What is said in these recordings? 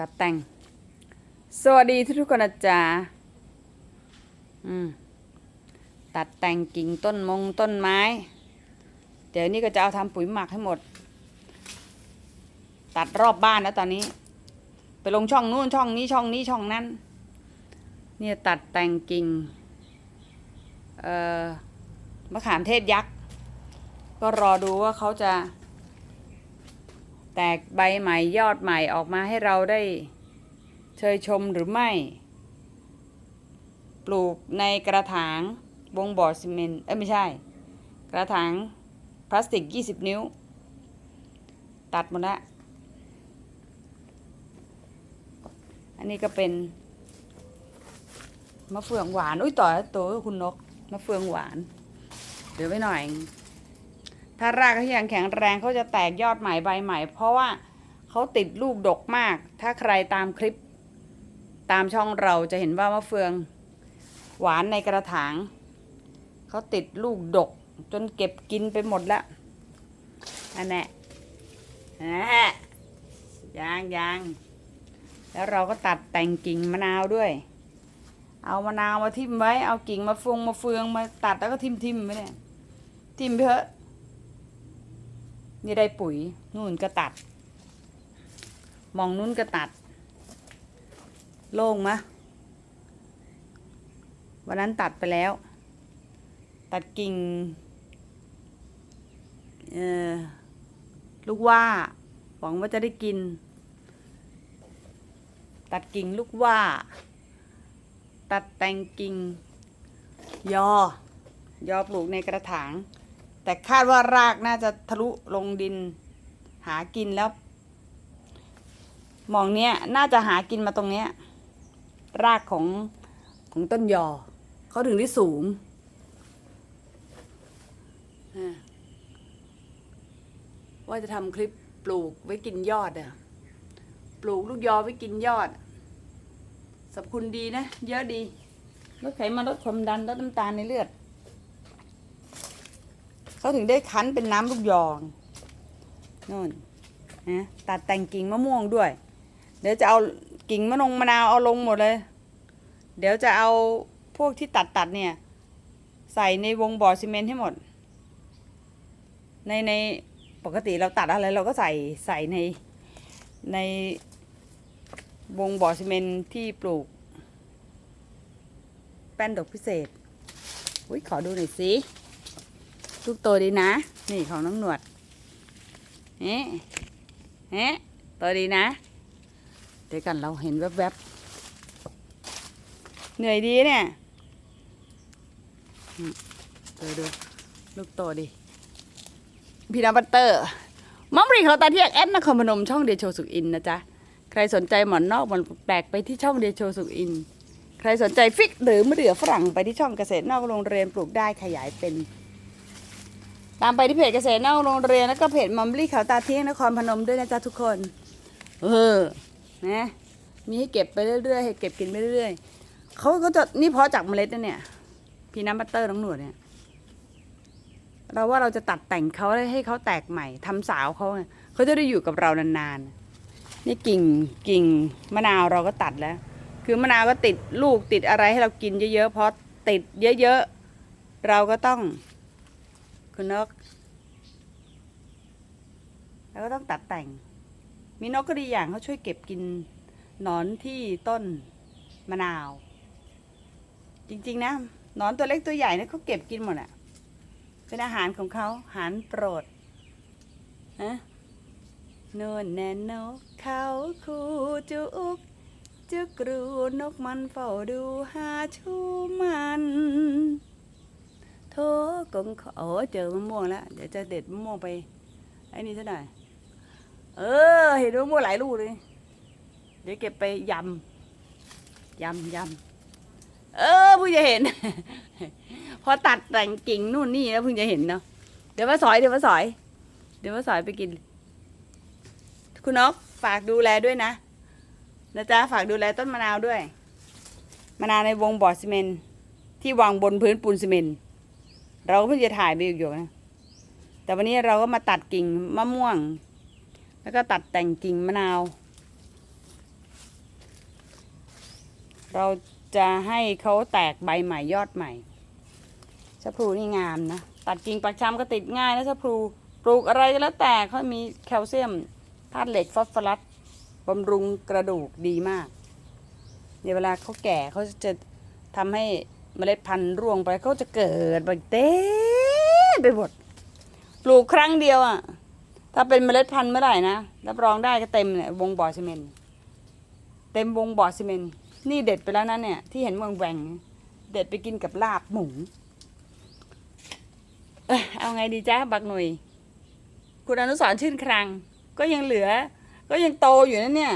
ตัดแต่ง สวัสดีทุกๆคนนะจ๊ะอืมตัดแต่งกิ่งต้นมงต้นไม้ เดี๋ยวนี้ก็จะเอาทำปุ๋ยหมักให้หมด ตัดรอบบ้านแล้วตอนนี้ ไปลงช่องนู้นช่องนี้ช่องนี้ช่องนั้น เนี่ยตัดแต่งกิ่ง เอ่อมะขามเทศยักษ์ ก็รอดูว่าเขาจะ แตกใบใหม่ยอดใหม่ออกมาให้เราได้เชยชมหรือไม่ ปลูกในกระถางวงบ่อซีเมนต์เอ้ยไม่ใช่ กระถางพลาสติก 20 นิ้ว ตัดหมดละอันนี้ก็เป็นมะเฟืองหวาน อุ้ยต่อตัวคุณนกมะเฟืองหวาน เดี๋ยวไว้หน่อย ถ้ารากเขายังแข็งแรงเขาจะแตกยอดใหม่ใบใหม่ เพราะว่าเขาติดลูกดกมาก ถ้าใครตามคลิป ตามช่องเราจะเห็นว่ามะเฟือง หวานในกระถาง เขาติดลูกดก จนเก็บกินไปหมดแล้วอันแน่นะยางยางแล้วเราก็ตัดแต่งกิ่งมะนาวด้วย เอามะนาวมาทิ่มไว้ เอากิ่งมาฟงมาเฟืองมาตัดแล้วก็ทิ่มทิมไว้เนี่ย ทิ่มไปเถอะ นี่ได้ปุ๋ยนู่นก็ตัด มองนู้นก็ตัด โล่งมะวันนั้นตัดไปแล้ว ตัดกิ่งลูกว่า หวังว่าจะได้กิน ตัดกิ่งลูกว่า ตัดแต่งกิ่ง ยอ ยอปลูกในกระถาง แต่คาดว่ารากน่าจะทะลุลงดินหากินแล้ว มองเนี้ยน่าจะหากินมาตรงเนี้ย รากของของต้นยอเขาถึงได้สูงว่าจะทำคลิปปลูกไว้กินยอดอะปลูกลูกยอไว้กินยอดสรรพคุณดีนะ เยอะดีลดไขมันลดความดันลดน้ำตาลในเลือด เขาถึงได้คั้นเป็นน้ำลูกยองนู่นนะตัดแต่งกิ่งมะม่วงด้วย เดี๋ยวจะเอากิ่งมะนงมะนาวเอาลงหมดเลย เดี๋ยวจะเอาพวกที่ตัดตัดเนี่ย ใส่ในวงบ่อซีเมนต์ให้หมด ในในปกติเราตัดอะไรเราก็ใส่ใส่ในในวงบ่อซีเมนต์ที่ปลูก แป้นดอกพิเศษอุ้ยขอดูหน่อยสิ ลูกโตดีนะ นี่ของน้องหนวดเฮ้เฮ้โตดีนะ เดี๋ยวกันเราเห็นแวบๆ เหนื่อยดีเนี่ยอืมดูดูลูกโตดิพี่น้ำบัตเตอร์มัมรีเขาตาเทียกแอดนครพนมช่องเดโชสุขอินนะจ๊ะ ใครสนใจหมอนนอกหมอนแปลกไปที่ช่องเดโชสุขอิน ใครสนใจฟิกหรือมะเดื่อฝรั่งไปที่ช่องเกษตรนอกโรงเรียนปลูกได้ขยายเป็น ตามไปที่เพจเกษตรนอกโรงเรียนแล้วก็เพจมัมลี่เขาตาเที่ยงนครพนมด้วยนะจ๊ะทุกคน เออนะมีให้เก็บไปเรื่อยๆให้เก็บกินไปเรื่อยๆเขาก็จะนี่เพาะจากเมล็ดนะเนี่ย พี่น้ำบัตเตอร์น้องหนวดเนี่ย เราว่าเราจะตัดแต่งเขาให้เขาแตกใหม่ทำสาวเขาไงเขาจะได้อยู่กับเรานานๆนี่กิ่งกิ่งมะนาวเราก็ตัดแล้ว คือมะนาวก็ติดลูกติดอะไรให้เรากินเยอะๆเพราะติดเยอะๆเราก็ต้อง คุณนกเราก็ต้องตัดแต่ง มีนกก็ดีอย่างเขาช่วยเก็บกินหนอนที่ต้นมะนาว จริง ๆ นะหนอนตัวเล็กตัวใหญ่เนี่ยเขาเก็บกินหมดอะเป็นอาหารของเขาอาหารโปรดนะน่นแน่นนกเขาคูจุกจุกรูนกมันเฝ้าดูหาชูมัน กงขออเจอมะม่วงแล้ว เดี๋ยวจะเด็ดมะม่วงไปไอ้นี่ซะหน่อยเออ เห็นมะม่วงหลายลูกเลย เดี๋ยวเก็บไปยำยำยำเออเพิ่งจะเห็น พอตัดแต่งกิ่งนู่นนี่แล้วเพิ่งจะเห็นเนาะเดี๋ยวมาสอยเดี๋ยวมาสอย เดี๋ยวมาสอยไปกิน คุณนกฝากดูแลด้วยนะนะจ๊ะฝากดูแลต้นมะนาวด้วยมะนาวในวงบ่อซีเมนที่วางบนพื้นปูนซีเมนต์ เราก็เพิ่งจะถ่ายไปอยู่นะแต่วันนี้เราก็มาตัดกิ่งมะม่วง แล้วก็ตัดแต่งกิ่งมะนาว เราจะให้เขาแตกใบใหม่ยอดใหม่ชะพลูนี่งามนะ ตัดกิ่งปักชำก็ติดง่ายนะชะพลูปลูกอะไรก็แล้วแต่เขามีแคลเซียมธาตุเหล็กฟอสฟอรัสบำรุงกระดูกดีมาก เดี๋ยวเวลาเขาแก่เขาจะทำให้ เมล็ดพันธุ์ร่วงไปเขาจะเกิดใบเต้ไปหมดปลูกครั้งเดียวอะถ้าเป็นเมล็ดพันธุ์เมื่อไหร่นะรับรองได้ก็เต็มเนี่ยวงบ่อซีเมนต์เต็มวงบ่อซีเมนต์นี่เด็ดไปแล้วนะเนี่ย ที่เห็นวงแหวงเด็ดไปกินกับลาบหมูเอ้ยเอาไงดีจ้าบักหน่ยคุณอนุสรชื่นครัง ก็ยังเหลือ ก็ยังโตอยู่นะเนี่ย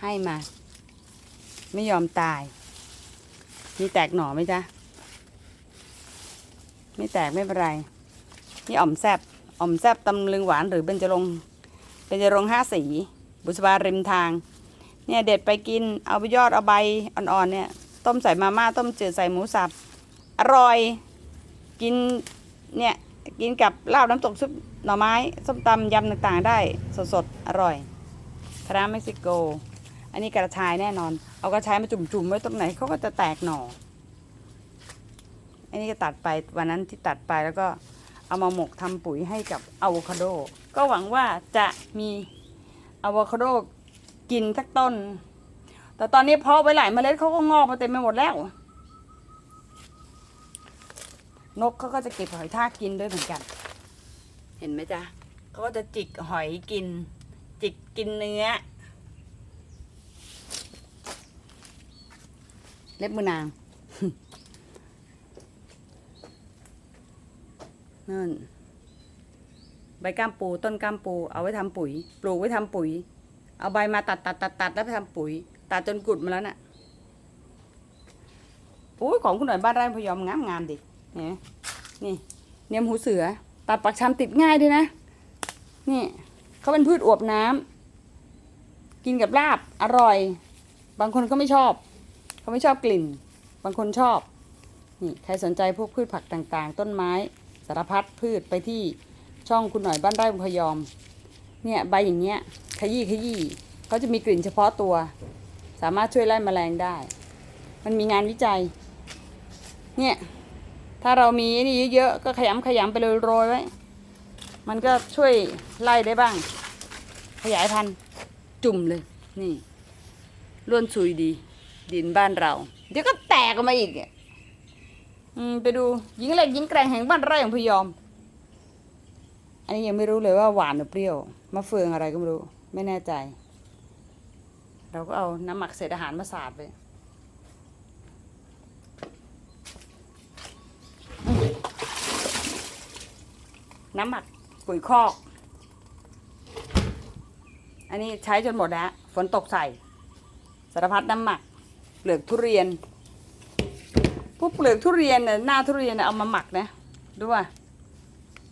ให้มา ไม่ยอมตาย มีแตกหน่อไหมจ๊ะ ไม่แตกไม่เป็นไร นี่อ่อมแซบอ่อมแซบตำลึงหวานหรือเบญจรงค์เบญจรงห้าสี บุษบาริมทาง เนี่ยเด็ดไปกิน เอาไปยอดเอาใบอ่อนๆเนี่ย ต้มใส่มาม่าต้มจืดใส่หมูสับ อร่อย กิน เนี่ย กินกับลาบน้ำตกซุปหน่อไม้ ส้มตำยำต่างๆ ได้สดๆ อร่อยคาราเม็กซิโก อันนี้กระชายแน่นอน เอากระชายมาจุ่มๆไว้ตรงไหนเขาก็จะแตกหน่อ อันนี้ก็ตัดไปวันนั้นที่ตัดไปแล้วก็เอามาหมกทำปุ๋ยให้กับอะโวคาโด ก็หวังว่าจะมีอะโวคาโดกินสักต้น แต่ตอนนี้เพาะไว้หลายเมล็ดเขาก็งอกมาเต็มไปหมดแล้ว นกเขาก็จะเก็บหอยทากกินด้วยเหมือนกัน เห็นไหมจ๊ะเขาก็จะจิกหอยกิน จิกกินเนื้อ เล็บมือนางนั่นใบก้ามปูต้นก้ามปู เอาไว้ทำปุ๋ย ปลูกไว้ทำปุ๋ย เอาใบมาตัดตัดตัดตัดแล้วไปทำปุ๋ย ตัดจนกุดมาแล้วน่ะโอ้ยของคุณหน่อยบ้านไร่พยอมงามงามดิเนี่ยนี่ เนียมหูเสือ ตัดปักชำติดง่ายด้วยนะ นี่เขาเป็นพืชอวบน้ำกินกับลาบอร่อย บางคนก็ไม่ชอบ เขาไม่ชอบกลิ่น บางคนชอบนี่ใครสนใจพวกพืชผักต่างๆ ต้นไม้สารพัดพืชไปที่ช่องคุณหน่อยบ้านไร่พยอม เนี่ยใบอย่างเงี้ยขยี้ขยี้เขาจะมีกลิ่นเฉพาะตัว สามารถช่วยไล่แมลงได้ มันมีงานวิจัย เนี่ย ถ้าเรามีนี่เยอะๆก็ขยำขยำไปเลยโรยไว้ มันก็ช่วยไล่ได้บ้าง ขยายพันธุ์จุ่มเลย นี่ล้วนซุยดี ดินบ้านเรา เดี๋ยวก็แตกออกมาอีกอะอืมไปดูหญิงเล็กหญิงแกร่งแห่งบ้านไร่ของพยอม อันนี้ยังไม่รู้เลยว่าหวานหรือเปรี้ยวมะเฟืองอะไรก็ไม่รู้ ไม่แน่ใจ เราก็เอาน้ำหมักเศษอาหารมาสาดไปน้ำหมักปุ๋ยคอก อันนี้ใช้จนหมดแล้ว ฝนตกใส่สารพัดน้ำหมัก เปลือกทุเรียน พวกเปลือกทุเรียนน่ะหน้าทุเรียนน่ะเอามาหมักนะดูว่า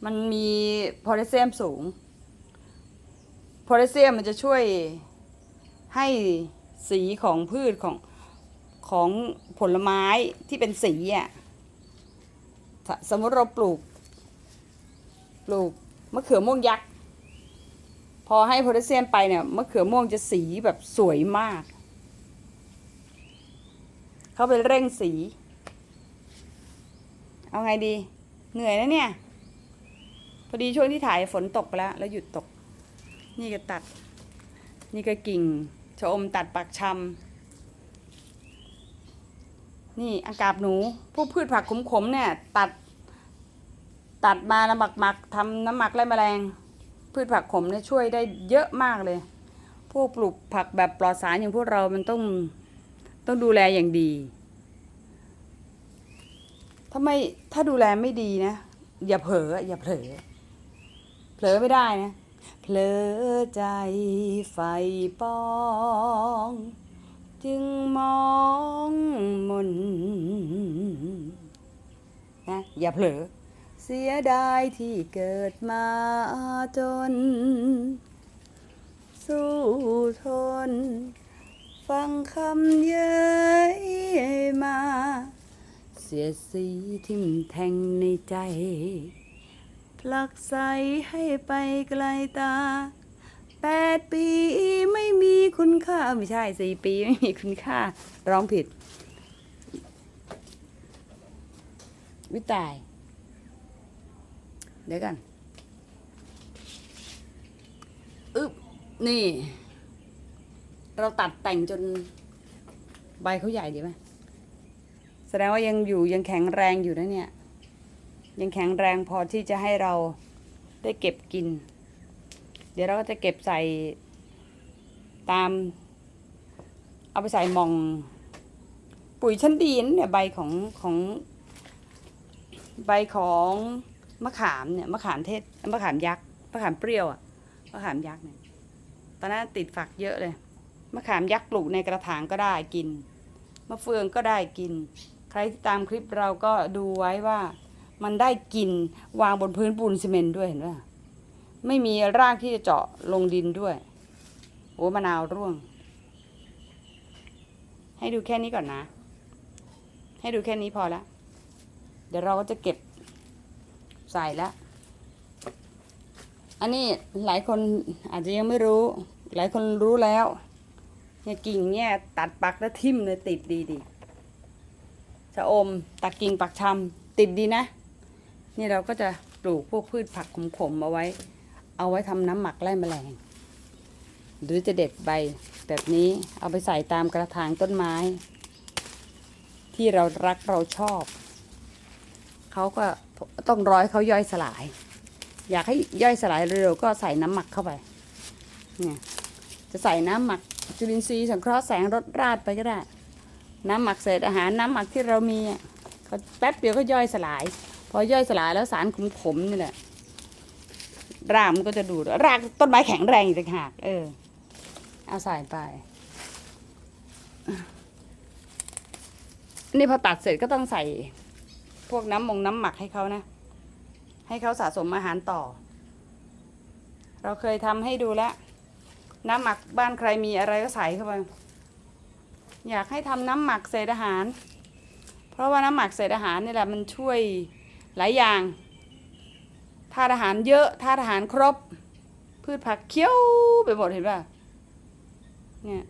มันมีโพแทสเซียมสูง โพแทสเซียมมันจะช่วยให้สีของพืชของของผลไม้ที่เป็นสีอะ สมมติเราปลูก ปลูกมะเขือม่วงยักษ์ พอให้โพแทสเซียมไปเนี่ยมะเขือม่วงจะสีแบบสวยมาก เขาไปเร่งสี เอาไงดี เหนื่อยนะเนี่ย พอดีช่วงที่ถ่ายฝนตกไปแล้ว แล้วหยุดตก นี่ก็ตัด นี่ก็กิ่งชะอมตัดปักชำนี่อากาบหนู พวกพืชผักขมๆเนี่ย ตัด ตัดมาแล้วหมักหมักทำน้ำหมักไล่แมลง พืชผักขมเนี่ยช่วยได้เยอะมากเลย พวกปลูกผักแบบปลอดสารอย่างพวกเรามันต้อง ต้องดูแลอย่างดี ถ้าไม่ถ้าดูแลไม่ดีนะ อย่าเผลออย่าเผลอ เผลอไม่ได้นะ เผลอใจไฟปอง จึงมองมนนะอย่าเผลอ เสียดายที่เกิดมาจน สู้ทน ฟังคำเย้ยมา เสียสีทิ่มแทงในใจผลักใสให้ไปไกลตาแปดปีไม่มีคุณค่าไม่ใช่สี่ปีไม่มีคุณค่า ร้องผิด วิตาย เดี๋ยวกัน อึบนี่ เราตัดแต่งจนใบเขาใหญ่ดีไหมแสดงว่ายังอยู่ยังแข็งแรงอยู่นะเนี่ย ยังแข็งแรงพอที่จะให้เราได้เก็บกิน เดี๋ยวเราก็จะเก็บใส่ตาม เอาไปใส่หมอง ปุ๋ยชั้นดีนเนี่ยใบของของใบของมะขามเนี่ยมะขามเทศมะขามยักษ์มะขามเปรี้ยวอะมะขามยักษ์เนี่ยตอนนั้นติดฝักเยอะเลย มะขามยักษ์ปลูกในกระถางก็ได้กิน มะเฟืองก็ได้กิน ใครที่ตามคลิปเราก็ดูไว้ว่า มันได้กินวางบนพื้นปูนซีเมนต์ด้วยเห็นไหมไม่มีรากที่จะเจาะลงดินด้วยโอ้มะนาวร่วง ให้ดูแค่นี้ก่อนนะ ให้ดูแค่นี้พอละเดี๋ยวเราก็จะเก็บใส่ล้วอันนี้หลายคนอาจจะยังไม่รู้ หลายคนรู้แล้ว เนี่ยกิ่งเนี่ยตัดปักแล้วทิ่มเลยติดดีดีชะอมตัดกิ่งปักชำติดดีนะ นี่เราก็จะปลูกพวกพืชผักขมๆเอาไว้ เอาไว้ทำน้ำหมักไล่แมลง หรือจะเด็ดใบแบบนี้เอาไปใส่ตามกระถางต้นไม้ ที่เรารักเราชอบ เขาก็ต้องร้อยเขาย่อยสลาย อยากให้ย่อยสลายเร็วๆก็ใส่น้ำหมักเข้าไปเนี่ยจะใส่น้ำหมัก จุลินทรีย์สังเคราะห์แสงรดราดไปก็ได้ น้ำหมักเศษอาหารน้ำหมักที่เรามีอะก็แป๊บเดียวก็ย่อยสลาย พอย่อยสลายแล้วสารขมๆนี่แหละรากมันก็จะดูดรากต้นไม้แข็งแรงอีกต่างหากเออ เอาใส่ไป นี่พอตัดเสร็จก็ต้องใส่ พวกน้ำมงน้ำหมักให้เขานะ ให้เขาสะสมอาหารต่อ เราเคยทำให้ดูแล้ว น้ำหมักบ้านใครมีอะไรก็ใส่เข้าไป อยากให้ทำน้ำหมักเศษอาหาร เพราะว่าน้ำหมักเศษอาหารนี่แหละมันช่วยหลายอย่างธาตุอาหารเยอะธาตุอาหารครบ พืชผักเคี้ยวไปหมดเห็นป่ะเนี่ย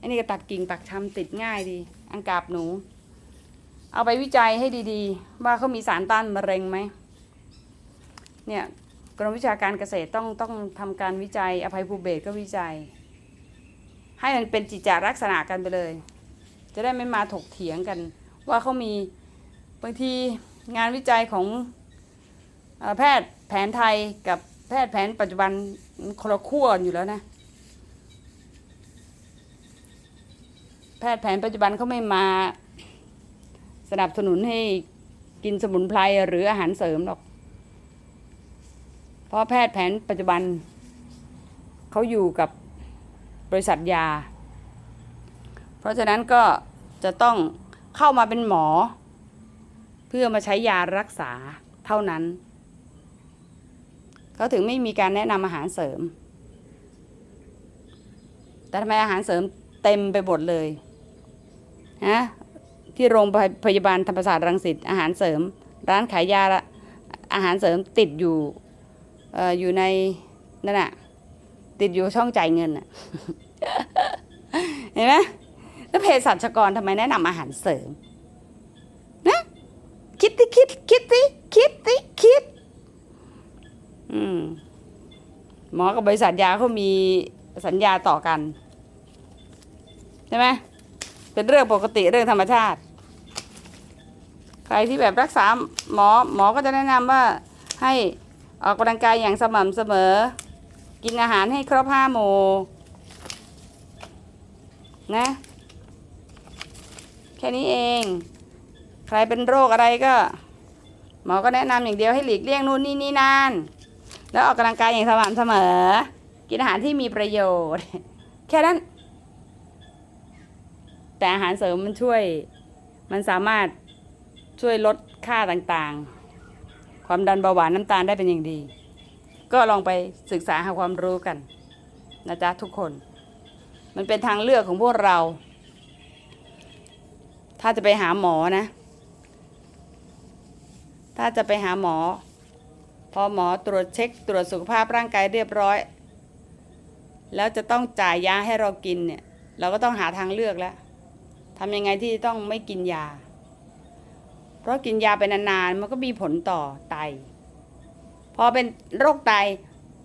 อันนี้ก็ตัดกิ่งปักชำติดง่ายดี อังกาบหนู เอาไปวิจัยให้ดีๆ ว่าเขามีสารต้านมะเร็งไหมเนี่ย รมวิชาการเกษตรต้องต้องทำการวิจัย อภัยภูเบศก็วิจัย ให้มันเป็นจิตจาลักษณะกันไปเลย จะได้ไม่มาถกเถียงกัน ว่าเขามีบางทีงานวิจัยของอแพทย์แผนไทยกับแพทย์แผนปัจจุบันคนละขั้วอยู่แล้วนะ แพทย์แผนปัจจุบันเขาไม่มาสนับสนุนให้กินสมุนไพรหรืออาหารเสริมหรอก เพราะแพทย์แผนปัจจุบันเขาอยู่กับบริษัทยา เพราะฉะนั้นก็จะต้องเข้ามาเป็นหมอ เพื่อมาใช้ยารักษาเท่านั้น เขาถึงไม่มีการแนะนำอาหารเสริม แต่ทำไมอาหารเสริมเต็มไปหมดเลยฮะที่โรงพยาบาลธรรมศาสตร์รังสิตอาหารเสริม ร้านขายยาละอาหารเสริมติดอยู่ อยู่ในนั่นน่ะติดอยู่ช่องจ่ายเงินน่ะเห็นไหมแล้วเภสัชกรทำไมแนะนำอาหารเสริมนะคิดสิคิดคิดสิคิดสิคิดอืมหมอกับบริษัทยาเขามีสัญญาต่อกัน ใช่ไหมเป็นเรื่องปกติเรื่องธรรมชาติ ใครที่แบบรักษาหมอหมอก็จะแนะนำว่าให้ ออกกำลังกายอย่างสม่ำเสมอ กินอาหารให้ครบห้าหมู่นะ แค่นี้เอง ใครเป็นโรคอะไรก็หมอก็แนะนำอย่างเดียวให้หลีกเลี่ยงนู่นนี่นี่นั่นแล้วออกกำลังกายอย่างสม่ำเสมอ กินอาหารที่มีประโยชน์ แค่นั้น แต่อาหารเสริมมันช่วย มันสามารถช่วยลดค่าต่างๆ ความดันเบาหวานน้ำตาลได้เป็นอย่างดี ก็ลองไปศึกษาหาความรู้กันนะจ๊ะทุกคน มันเป็นทางเลือกของพวกเรา ถ้าจะไปหาหมอนะ ถ้าจะไปหาหมอ พอหมอตรวจเช็ค ตรวจสุขภาพร่างกายเรียบร้อย แล้วจะต้องจ่ายยาให้เรากินเนี่ย เราก็ต้องหาทางเลือกแล้วทำยังไงที่ต้องไม่กินยา เพราะกินยาไปนานๆมันก็มีผลต่อไต พอเป็นโรคไต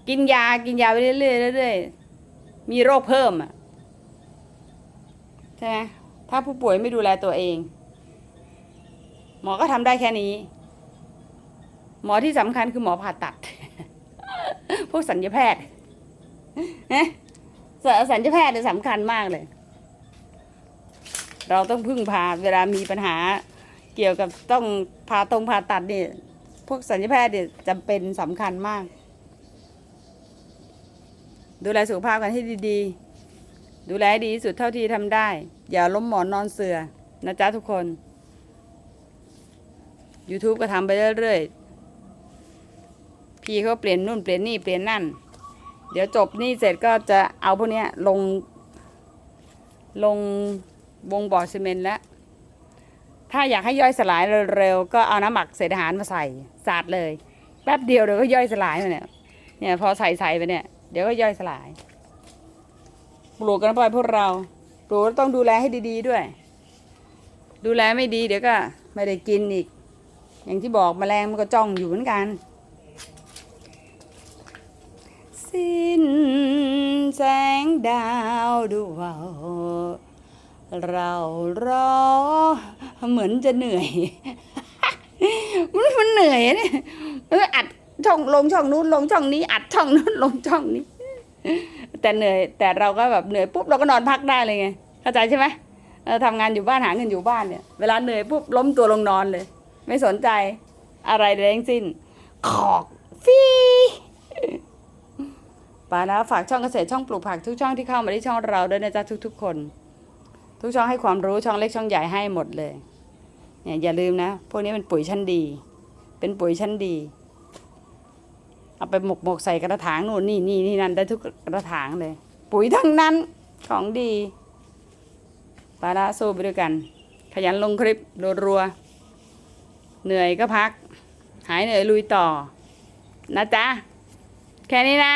กินยากินยาไปเรื่อยๆเรื่อยๆมีโรคเพิ่มอะใช่ไหมถ้าผู้ป่วยไม่ดูแลตัวเอง หมอก็ทำได้แค่นี้ หมอที่สำคัญคือหมอผ่าตัด พวกสัญญแพทย์นะสัญญแพทย์เนี่ยสำคัญมากเลย เราต้องพึ่งพาเวลามีปัญหา เกี่ยวกับต้องผ่าตรงผ่าตัดนี่พวกสัญญแพทย์เนี่ยจำเป็นสำคัญมาก ดูแลสุขภาพกันให้ดีๆ ดูแลให้ดีที่สุดเท่าที่ทำได้ อย่าล้มหมอนนอนเสือนะจ๊ะทุกคน YouTube ก็ทำไปเรื่อยๆ พี่เขาเปลี่ยนนู่นเปลี่ยนนี่เปลี่ยนนั่น เดี๋ยวจบนี่เสร็จก็จะเอาพวกเนี้ยลง ลงวงบ่อซีเมนต์แล้ว ถ้าอยากให้ย่อยสลายเร็วๆก็เอาน้ำหมักเศษอาหารมาใส่สาดเลย แป๊บเดียวเดี๋ยวก็ย่อยสลายเนี่ยเนี่ยพอใส่ใส่ไปเนี่ยเดี๋ยวก็ย่อยสลายปลูกกันไปพวกเราปลูกต้องดูแลให้ดี ๆด้วย ดูแลไม่ดีเดี๋ยวก็ไม่ได้กินอีก อย่างที่บอกแมลงมันก็จ้องอยู่เหมือนกัน สิ้นแสงดาวดูเบาเรารอ เหมือนจะเหนื่อย มันมันเหนื่อยเนี่ยอัดช่องลงช่องนู้นลงช่องนี้ อัดช่องนู้นลงช่องนี้ แต่เหนื่อยแต่เราก็แบบเหนื่อยปุ๊บเราก็นอนพักได้เลยไงเข้าใจใช่ไหมเออทำงานอยู่บ้านหาเงินอยู่บ้านเนี่ยเวลาเหนื่อยปุ๊บล้มตัวลงนอนเลย ไม่สนใจอะไรเลยทั้งสิ้น ขอกฟีปานะฝากช่องเกษตรช่องปลูกผักทุกช่องที่เข้ามาที่ช่องเราด้วยนะจ๊ะทุกๆคน ทุกช่องให้ความรู้ช่องเล็กช่องใหญ่ให้หมดเลย เนี่ยอย่าลืมนะ พวกนี้เป็นปุ๋ยชั้นดี เป็นปุ๋ยชั้นดี เอาไปหมกหมกใส่กระถางนู่นนี่นี่นี่นั่นได้ทุกกระถางเลย ปุ๋ยทั้งนั้นของดีปาละสู้ไปด้วยกัน ขยันลงคลิปรัวๆเหนื่อยก็พัก หายเหนื่อยลุยต่อ นะจ๊ะ แค่นี้นะ